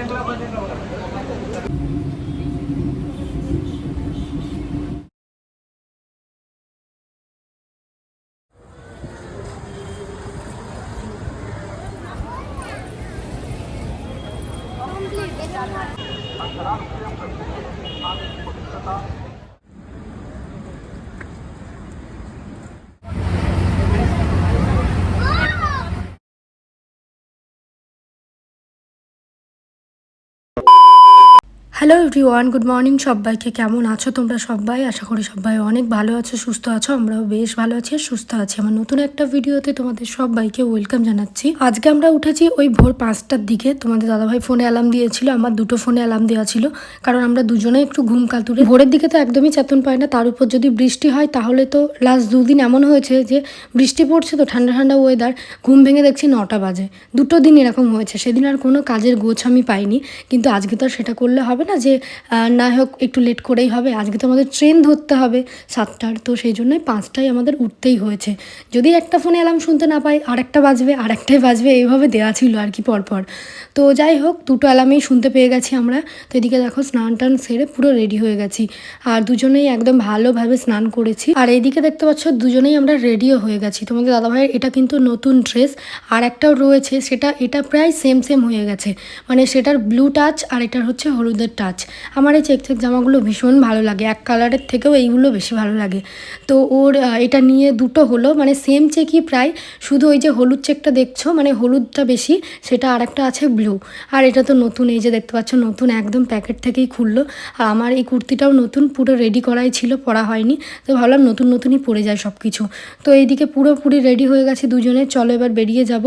अंतर्राष्ट्रीय पवित्रता hello everyone good morning সবাইকে। কেমন আছো তোমরা সবাই? আশা করি সবাই অনেক ভালো আছো, সুস্থ আছো, আমরাও বেশ ভালো আছি আর সুস্থ আছি। আমার নতুন একটা ভিডিওতে তোমাদের সবাইকে ওয়েলকাম জানাচ্ছি। আজকে আমরা উঠেছি ওই ভোর পাঁচটার দিকে। তোমাদের দাদাভাই ফোনে অ্যালার্ম দিয়েছিল, আমার দুটো ফোনে অ্যালার্ম দেওয়া ছিল, কারণ আমরা দুজনে একটু ঘুম কাতুরে। ভোরের দিকে তো একদমই চেতন পায় না, তার উপর যদি বৃষ্টি হয় তাহলে তো লাস্ট দুদিন এমন হয়েছে যে বৃষ্টি পড়ছে তো ঠান্ডা ঠান্ডা ওয়েদার ঘুম ভেঙে দেখছি নটা বাজে। দুটো দিন এরকম হয়েছে, সেদিন আর কোনো কাজের গোছ আমি পাইনি, কিন্তু আজকে তো সেটা করলে হবে না। যে আহ, না হোক একটু লেট করেই হবে আজকে তো আমাদের ট্রেন ধরতে হবে সাতটার তো সেই জন্যই পাঁচটায় আমাদের উঠতেই হয়েছে। যদি একটা ফোনে অ্যালার্ম শুনতে না পাই আরেকটা বাজবে আরেকটাই বাজবে এইভাবে দেওয়া ছিল আর কি পরপর। তো যাই হোক দুটো অ্যালার্মেই শুনতে পেয়ে গেছি আমরা। তো এদিকে দেখো স্নান টান সেরে পুরো রেডি হয়ে গেছি। আর দুজনেই একদম ভালোভাবে স্নান করেছি। আর এইদিকে দেখতে পাচ্ছ দুজনেই আমরা রেডিও হয়ে গেছি। তোমাদের দাদাভাইয়ের এটা কিন্তু নতুন ড্রেস আর একটাও রয়েছে সেটা এটা প্রায় সেম সেম হয়ে গেছে। মানে সেটার ব্লু টাচ আর এটার হচ্ছে হলুদের টাচ আমার এই চেক চেক জামাগুলো ভীষণ ভালো লাগে। এক কালারের থেকেও এইগুলো বেশি ভালো লাগে। তো ওর এটা নিয়ে দুটো হলো। মানে সেম চেকই প্রায়। শুধু ওই যে হলুদ চেকটা দেখছ মানে হলুদটা বেশি, সেটা আর একটা আছে ব্লু আর এটা তো নতুন, এই যে দেখতে পাচ্ছ, নতুন একদম প্যাকেট থেকেই খুললো। আর আমার এই কুর্তিটাও নতুন, পুরো রেডি করাই ছিল, পরা হয়নি। তো ভাবলাম নতুন, নতুনই পরে যায় সব কিছু তো এইদিকে পুরোপুরি রেডি হয়ে গেছে দুজনে। চলো এবার বেরিয়ে যাব।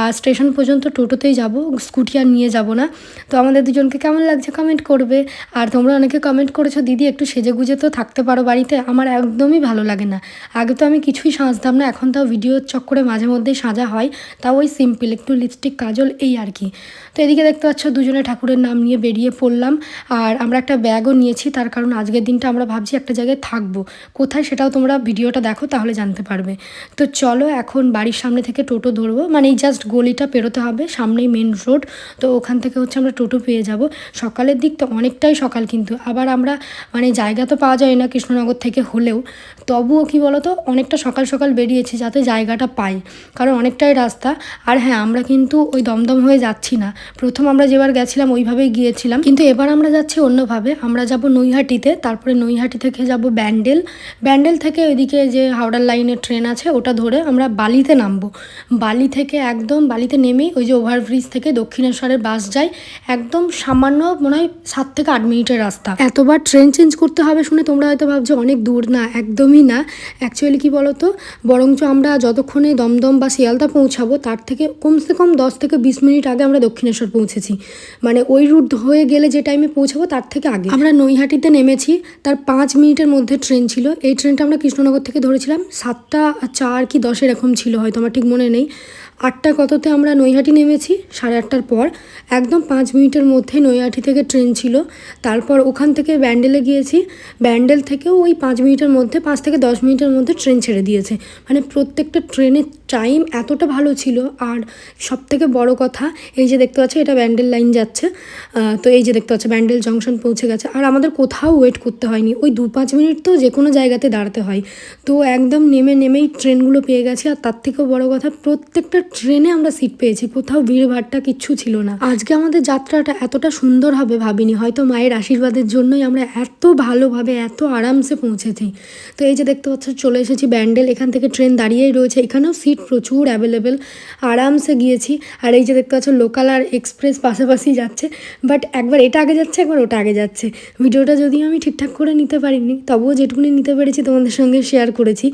আর স্টেশন পর্যন্ত টোটোতেই যাব। স্কুটি আর নিয়ে যাব না। তো আমাদের দুজনকে কেমন লাগছে কমেন্ট করবে। আর তোমরা অনেকে কমেন্ট করেছ, দিদি, একটু সেজে গুজে তো থাকতে পারো বাড়িতে। আমার একদমই ভালো লাগে না। আগে তো আমি কিছুই সাজতাম না, এখন তাও ভিডিও চক্করে মাঝে মধ্যেই সাজা হয়। তাও ওই সিম্পল একটু লিপস্টিক কাজল, এই আর কি। তো এদিকে দেখতে পাচ্ছ, দুজনে ঠাকুরের নাম নিয়ে বেরিয়ে পড়লাম। আর আমরা একটা ব্যাগও নিয়েছি, তার কারণ আজকের দিনটা আমরা ভাবছি একটা জায়গায় থাকব। কোথায় সেটাও তোমরা ভিডিওটা দেখো, তাহলে জানতে পারবে। তো চলো এখন বাড়ির সামনে থেকে টোটো ধরবো। মানে এই জাস্ট গলিটা পেরোতে হবে, সামনেই মেন রোড তো ওখান থেকে হচ্ছে আমরা টোটো পেয়ে যাব। সকালের দিক তো অনেকটাই সকাল কিন্তু। আবার আমরা মানে জায়গা তো পাওয়া যায় না কৃষ্ণনগর থেকে হলেও। তবুও কি বলতো, অনেকটা সকাল সকাল বেরিয়েছি যাতে জায়গাটা পাই। কারণ অনেকটাই রাস্তা। আর হ্যাঁ আমরা কিন্তু ওই দমদম হয়ে যাচ্ছি না। প্রথম আমরা যেবার গেছিলাম ওইভাবেই গিয়েছিলাম। কিন্তু এবার আমরা যাচ্ছি অন্যভাবে। আমরা যাব নৈহাটিতে, তারপরে নৈহাটি থেকে যাব ব্যান্ডেল। ব্যান্ডেল থেকে ওইদিকে যে হাওড়ার লাইনের ট্রেন আছে, ওটা ধরে আমরা বালিতে নামবো। বালি থেকে একদম, বালিতে নেমেই ওই যে ওভারব্রিজ থেকে দক্ষিণেশ্বরের বাস যায়। একদম সামান্য মনে হয় সাত থেকে আট মিনিটের রাস্তা। এতবার ট্রেন চেঞ্জ করতে হবে শুনে তোমরা হয়তো ভাবছ অনেক দূর। না, একদমই না। অ্যাকচুয়ালি কি বলতো? বরঞ্চ আমরা যতক্ষণে দমদম বা শিয়ালদা পৌঁছাবো, তার থেকে কমসে কম দশ থেকে বিশ মিনিট আগে আমরা দক্ষিণেশ্বর পৌঁছেছি। মানে ওই রুট হয়ে গেলে যে টাইমে পৌঁছাবো, তার থেকে আগে। আমরা নৈহাটিতে নেমেছি, তার পাঁচ মিনিটের মধ্যে ট্রেন ছিল। এই ট্রেনটা আমরা কৃষ্ণনগর থেকে ধরেছিলাম, সাতটা চার কি দশ এরকম ছিল, হয়তো আমার ঠিক মনে নেই। আটটা কততে আমরা নৈহাটি নেমেছি? সাড়ে আটটার পর। একদম পাঁচ মিনিটের মধ্যে নৈহাটি থেকে ট্রেন ছিল। তারপর ওখান থেকে ব্যান্ডেলে গিয়েছি। ব্যান্ডেল থেকেও ওই পাঁচ মিনিটের মধ্যে, পাঁচ থেকে দশ মিনিটের মধ্যে ট্রেন ছেড়ে দিয়েছে। মানে প্রত্যেকটা ট্রেনের টাইম এতটা ভালো ছিল। আর সব থেকে বড় কথা, এই যে দেখতে পাচ্ছ, এটা ব্যান্ডেল লাইন যাচ্ছে। তো এই যে দেখতে পাচ্ছ, ব্যান্ডেল জংশন পৌঁছে গেছে। আর আমাদের কোথাও ওয়েট করতে হয়নি। ওই দু পাঁচ মিনিট তো যে কোনো জায়গাতে দাঁড়াতে হয়। তো একদম নেমে নেমেই ট্রেনগুলো পেয়ে গেছি। আর তার থেকেও বড় কথা, প্রত্যেকটা ট্রেনে আমরা সিট পেয়েছি। কোথাও ভিড়ভাড়টা কিচ্ছু ছিল না। আজকে আমাদের যাত্রাটা এতটা সুন্দর হবে ভাবিনি। হয়তো মায়ের আশীর্বাদের জন্যই আমরা এত ভালোভাবে, এত আরামসে পৌঁছেছি। তো এই যে দেখতে পাচ্ছ, চলে এসেছি ব্যান্ডেল। এখান থেকে ট্রেন দাঁড়িয়েই রয়েছে। এখানেও সিট প্রচুর অ্যাভেলেবেল আরামসে গিয়েছি। আর এই যে দেখতে পাচ্ছ, লোকাল আর এক্সপ্রেস পাশাপাশি যাচ্ছে। বাট একবার এটা আগে যাচ্ছে, একবার ওটা আগে যাচ্ছে। ভিডিওটা যদিও আমি ঠিকঠাক করে নিতে পারিনি, তবুও যেটুকুনি নিতে পেরেছি তোমাদের সঙ্গে শেয়ার করেছি।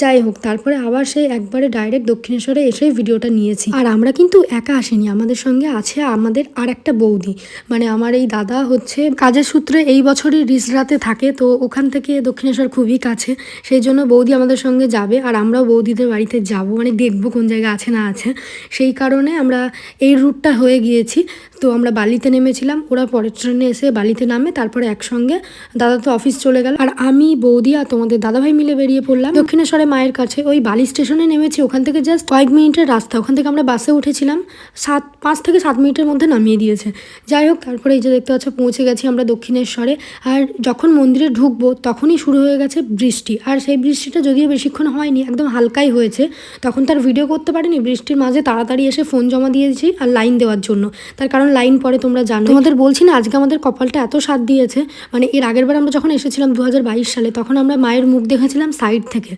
যাই হোক, তারপরে আবার সেই একবারে ডাইরেক্ট দক্ষিণেশ্বরে এসেই ভিডিওটা নিয়েছি। আর আমরা কিন্তু একা আসিনি, আমাদের সঙ্গে আছে আমাদের আর একটা বৌদি। মানে আমার এই দাদা হচ্ছে। কাজের সূত্রে এই বছরই রিসরাতে থাকে, তো ওখান থেকে দক্ষিণেশ্বর খুবই কাছে। সেই জন্য বৌদি আমাদের সঙ্গে যাবে, আর আমরাও বৌদিদের বাড়িতে যাব মানে দেখব কোন জায়গা আছে না আছে। সেই কারণে আমরা এই রুটটা হয়ে গিয়েছি, তো আমরা বালিতে নেমেছিলাম, ওরা পরের ট্রেনে এসে বালিতে নামে, তারপরে একসঙ্গে দাদা তো অফিস চলে গেল। আর আমি, বৌদি আর তোমাদের দাদাভাই মিলে বেরিয়ে পড়লাম। দক্ষিণেশ্বরে মায়ের কাছে, ওই বালি স্টেশনে নেমেছি, ওখান থেকে জাস্ট কয়েক মিনিটের রাস্তা, ওখান থেকে আমরা বাসে উঠেছিলাম, সাত, পাঁচ থেকে সাত মিনিটের মধ্যে নামিয়ে দিয়েছে। যাই হোক, তারপরে এই যে দেখতে পাচ্ছ পৌঁছে গেছি আমরা দক্ষিণেশ্বরে। আর যখন মন্দিরে ঢুকবো, তখনই শুরু হয়ে গেছে বৃষ্টি। আর সেই বৃষ্টিটা যদিও বেশিক্ষণ হয়নি, একদম হালকাই হয়েছে, তখন তার ভিডিও করতে পারিনি। বৃষ্টির মাঝে তাড়াতাড়ি এসে ফোন জমা দিয়েছি আর লাইন দেওয়ার জন্য। তার কারণ লাইন পরে তোমরা জানো। তোমাদের বলছি না, আজকে আমাদের কপালটা এত স্বাদ দিয়েছে। মানে এর আগের বার আমরা যখন এসেছিলাম দু হাজার বাইশ সালে, তখন আমরা মায়ের মুখ দেখেছিলাম সাইড থেকে।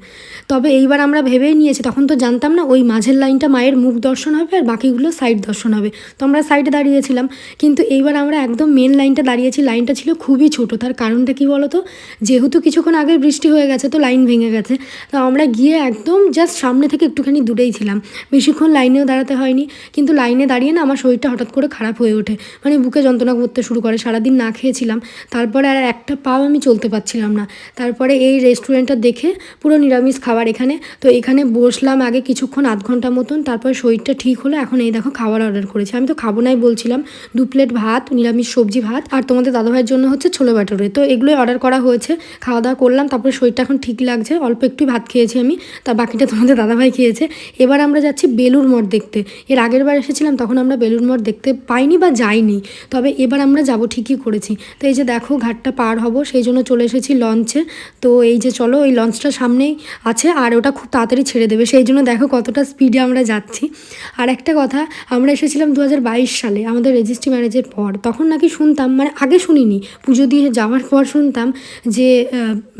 তবে এইবার আমরা ভেবেই নিয়েছি, তখন তো জানতাম না, ওই মাঝের লাইনটা মায়ের মুখ দর্শন হবে আর বাকিগুলো সাইড দর্শন হবে। তো আমরা সাইডে দাঁড়িয়েছিলাম। কিন্তু এইবার আমরা একদম মেন লাইনটা দাঁড়িয়েছি, লাইনটা ছিল খুবই ছোট। তার কারণটা কি বলতো? যেহেতু কিছুক্ষণ আগে বৃষ্টি হয়ে গেছে, তো লাইন ভেঙে গেছে। তো আমরা গিয়ে একদম জাস্ট সামনে থেকে একটুখানি দূরেই ছিলাম। বেশিক্ষণ লাইনেও দাঁড়াতে হয়নি। কিন্তু লাইনে দাঁড়িয়ে না আমার শরীরটা হঠাৎ করে খারাপ হয়ে ওঠে। মানে বুকে যন্ত্রণা করতে শুরু করে। সারাদিন না খেয়েছিলাম। তারপরে আর একটা পাও আমি চলতে পারছিলাম না। তারপরে এই রেস্টুরেন্টটা দেখে পুরো নিরামিষ খাবার এখানে। তো এখানে বসলাম আগে কিছুক্ষণ, আধ ঘণ্টা মতন। তারপর শরীরটা ঠিক হলো। এখন এই দেখো খাবার অর্ডার করেছি। আমি তো খাব নাই বলছিলাম। দু প্লেট ভাত, নিরামিষ সবজি ভাত আর তোমাদের দাদাভাইয়ের জন্য হচ্ছে ছোলে বাটরে তো এগুলোই অর্ডার করা হয়েছে খাওয়া দাওয়া করলাম, তারপরে শরীরটা এখন ঠিক লাগছে, অল্প একটু ভাত খেয়েছি আমি, তার বাকিটা তোমাদের দাদাভাই খেয়েছে। এবার আমরা যাচ্ছি বেলুর মঠ দেখতে। এর আগের বার এসেছিলাম, তখন আমরা বেলুর মঠ দেখতে পাইনি বা যাইনি, তবে এবার আমরা যাব ঠিকই করেছি। তো এই যে দেখো, ঘাটটা পার হব, সেই জন্য চলে এসেছি লঞ্চে। তো এই যে চলো ওই লঞ্চটা সামনেই আছে, আর ওটা খুব তাড়াতাড়ি ছেড়ে দেবে। সেই জন্য দেখো কতটা স্পিডে আমরা যাচ্ছি। আর একটা কথা, আমরা এসেছিলাম দু হাজার বাইশ সালে, আমাদের রেজিস্ট্রি ম্যারেজের পর। তখন নাকি শুনতাম মানে আগে শুনিনি। পুজো দিয়ে যাওয়ার পর শুনতাম যে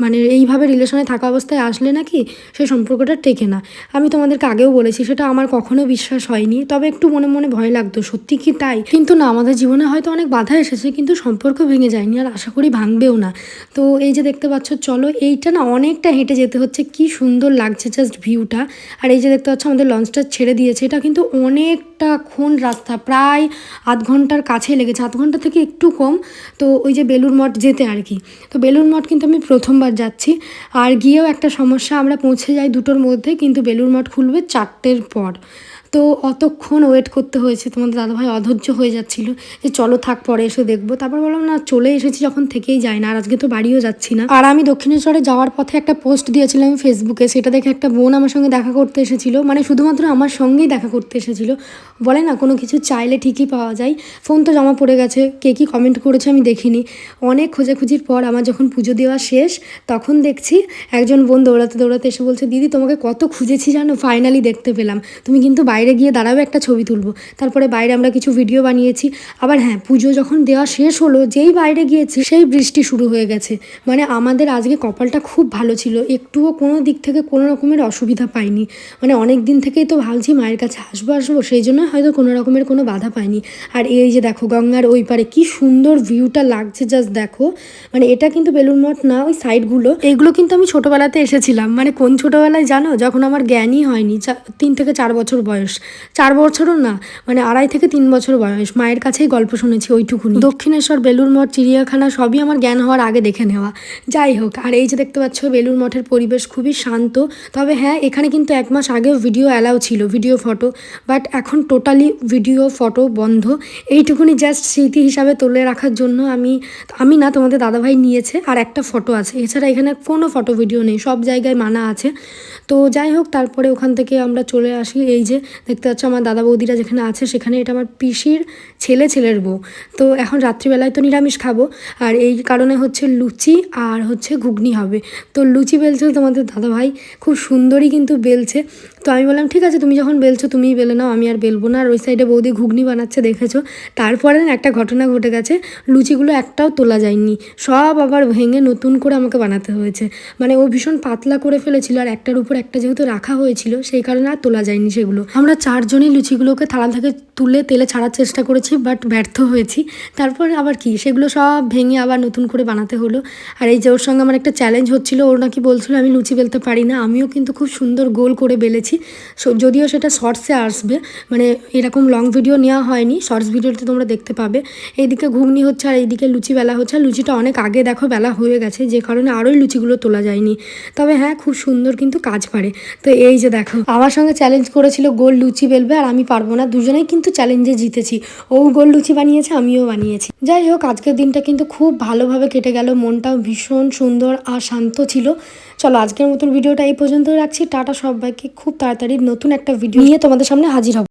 মানে এইভাবে রিলেশনে থাকা অবস্থায় আসলে নাকি সে সম্পর্কটা টেকে না। আমি তোমাদেরকে আগেও বলেছি, সেটা আমার কখনো বিশ্বাস হয়নি। তবে একটু মনে মনে ভয় লাগতো, সত্যি কি তাই? কিন্তু না, আমাদের জীবনে হয়তো অনেক বাধা এসেছে, কিন্তু সম্পর্ক ভেঙে যায়নি আর আশা করি ভাঙবেও না। তো এই যে দেখতে পাচ্ছ, চলো এইটা না অনেকটা হেঁটে যেতে হচ্ছে। কি সুন্দর লাগছে জাস্ট ভিউটা আর এই যে দেখতে পাচ্ছ, আমাদের লঞ্চটা ছেড়ে দিয়েছে। এটা কিন্তু অনেকটা ক্ষণ রাস্তা, প্রায় আধ ঘণ্টার কাছে লেগেছে, আধ ঘণ্টা থেকে একটু কম। তো ওই যে বেলুর মঠ যেতে আর কি। তো বেলুর মঠ কিন্তু আমি প্রথমবার যাচ্ছি। আর গিয়েও একটা সমস্যা, আমরা পৌঁছে যাই দুটোর মধ্যে, কিন্তু বেলুর মঠ খুলবে চারটের পর। তো অতক্ষণ ওয়েট করতে হয়েছে। তোমাদের দাদাভাই অধৈর্য হয়ে যাচ্ছিল যে চলো থাক, পরে এসে দেখব। তারপর বললাম, না, চলে এসেছি, যখন থেকেই যায় না, আর আজকে তো বাড়িও যাচ্ছি না। আর আমি দক্ষিণেশ্বরে যাওয়ার পথে একটা পোস্ট দিয়েছিলাম ফেসবুকে সেটা দেখে একটা বোন আমার সঙ্গে দেখা করতে এসেছিল। মানে শুধুমাত্র আমার সঙ্গেই দেখা করতে এসেছিল। বলে, না, কোনো কিছু চাইলে ঠিকই পাওয়া যায়। ফোন তো জমা পড়ে গেছে, কে কী কমেন্ট করেছে আমি দেখিনি। অনেক খোঁজাখুঁজির পর আমার যখন পুজো দেওয়া শেষ, তখন দেখছি একজন বোন দৌড়াতে দৌড়াতে এসে বলছে, দিদি, তোমাকে কত খুঁজেছি জানো? ফাইনালি দেখতে পেলাম। তুমি কিন্তু বাইরে গিয়ে দাঁড়াবে একটা ছবি তুলবো। তারপরে বাইরে আমরা কিছু ভিডিও বানিয়েছি। আবার হ্যাঁ পুজো যখন দেওয়া শেষ হলো, যেই বাইরে গিয়েছি, সেই বৃষ্টি শুরু হয়ে গেছে। মানে আমাদের আজকে কপালটা খুব ভালো ছিল। একটুও কোনো দিক থেকে কোনো রকমের অসুবিধা পাইনি। মানে অনেক দিন থেকেই তো ভাবছি, মায়ের কাছে আসব আসব, সেই জন্য হয়তো কোনো রকমের কোনো বাধা পাইনি। আর এই যে দেখো, গঙ্গার ওই পারে কি সুন্দর ভিউটা লাগছে জাস্ট দেখো। মানে এটা কিন্তু বেলুর মঠ না, ওই সাইডগুলো এইগুলো কিন্তু আমি ছোটোবেলাতে এসেছিলাম। মানে কোন ছোটোবেলায় জানো, যখন আমার জ্ঞানই হয়নি তিন থেকে চার বছর বয়স। চার বছরও না মানে আড়াই থেকে তিন বছর বয়স। মায়ের কাছেই গল্প শুনেছি ওইটুকুনি। দক্ষিণেশ্বর বেলুর মঠ, চিড়িয়াখানা সবই আমার জ্ঞান হওয়ার আগে দেখে নেওয়া। যাই হোক, আর এই যে দেখতে পাচ্ছ বেলুর মঠের পরিবেশ খুবই শান্ত। তবে হ্যাঁ এখানে কিন্তু এক মাস আগেও ভিডিও অ্যালাউ ছিল ভিডিও ফটো বাট এখন টোটালি ভিডিও ফটো বন্ধ। এইটুকুনি জাস্ট স্মৃতি হিসাবে তুলে রাখার জন্য আমি আমি না, তোমাদের দাদাভাই নিয়েছে, আর একটা ফটো আছে। এছাড়া এখানে কোনো ফটো ভিডিও নেই, সব জায়গায় মানা আছে। তো যাই হোক, তারপরে ওখান থেকে আমরা চলে আসি। এই যে দেখতে পাচ্ছ আমার দাদা বৌদিরা যেখানে আছে সেখানে এটা আমার পিসির ছেলে, ছেলের বউ। তো এখন রাত্রিবেলায় তো নিরামিষ খাব। আর এই কারণে হচ্ছে লুচি আর হচ্ছে ঘুগনি হবে। তো লুচি বেলছে তোমাদের দাদাভাই, খুব সুন্দরই কিন্তু বেলছে। তো আমি বললাম, ঠিক আছে, তুমি যখন বেলছো তুমিই বেলে নাও, আমি আর বেলবো না। আর ওই সাইডে বৌদি ঘুগনি বানাচ্ছে, দেখেছ? তারপরে একটা ঘটনা ঘটে গেছে, লুচিগুলো একটাও তোলা যায়নি। সব আবার ভেঙে নতুন করে আমাকে বানাতে হয়েছে। মানে ও ভীষণ পাতলা করে ফেলেছিল, আর একটার উপর একটা যেহেতু রাখা হয়েছিল, সেই কারণে আর তোলা যায়নি সেগুলো। আমরা আমরা চারজনই লুচিগুলোকে থালা থেকে তুলে তেলে ছাড়ার চেষ্টা করেছি বাট ব্যর্থ হয়েছি। তারপর আবার কি? সেগুলো সব ভেঙে আবার নতুন করে বানাতে হলো। আর এই যে ওর সঙ্গে আমার একটা চ্যালেঞ্জ হচ্ছিল, ওর নাকি বলছিল, আমি লুচি বেলতে পারি না। আমিও কিন্তু খুব সুন্দর গোল করে বেলেছি। যদিও সেটা শর্টসে আসবে মানে এরকম লং ভিডিও নেওয়া হয়নি শর্টস ভিডিওতে তোমরা দেখতে পাবে। এইদিকে ঘুগনি হচ্ছে আর এইদিকে লুচি বেলা হচ্ছে। আর লুচিটা অনেক আগে দেখো, বেলা হয়ে গেছে, যে কারণে আরোই লুচিগুলো তোলা যায়নি। তবে হ্যাঁ খুব সুন্দর কিন্তু কাজ পারে। তো এই যে দেখো, আমার সঙ্গে চ্যালেঞ্জ করেছিল গোল লুচি বেলবে আর আমি পারব না। দুজনেই কিন্তু চ্যালেঞ্জে জিতেছি। ও গোল লুচি বানিয়েছে, আমিও বানিয়েছি। যাই হোক, আজকের দিনটা কিন্তু খুব ভালোভাবে কেটে গেল। মনটাও ভীষণ সুন্দর আর শান্ত ছিল। চলো, আজকের মতন ভিডিওটা এই পর্যন্ত রাখছি। টাটা সবাইকে। খুব তাড়াতাড়ি নতুন একটা ভিডিও নিয়ে তোমাদের সামনে হাজির হব।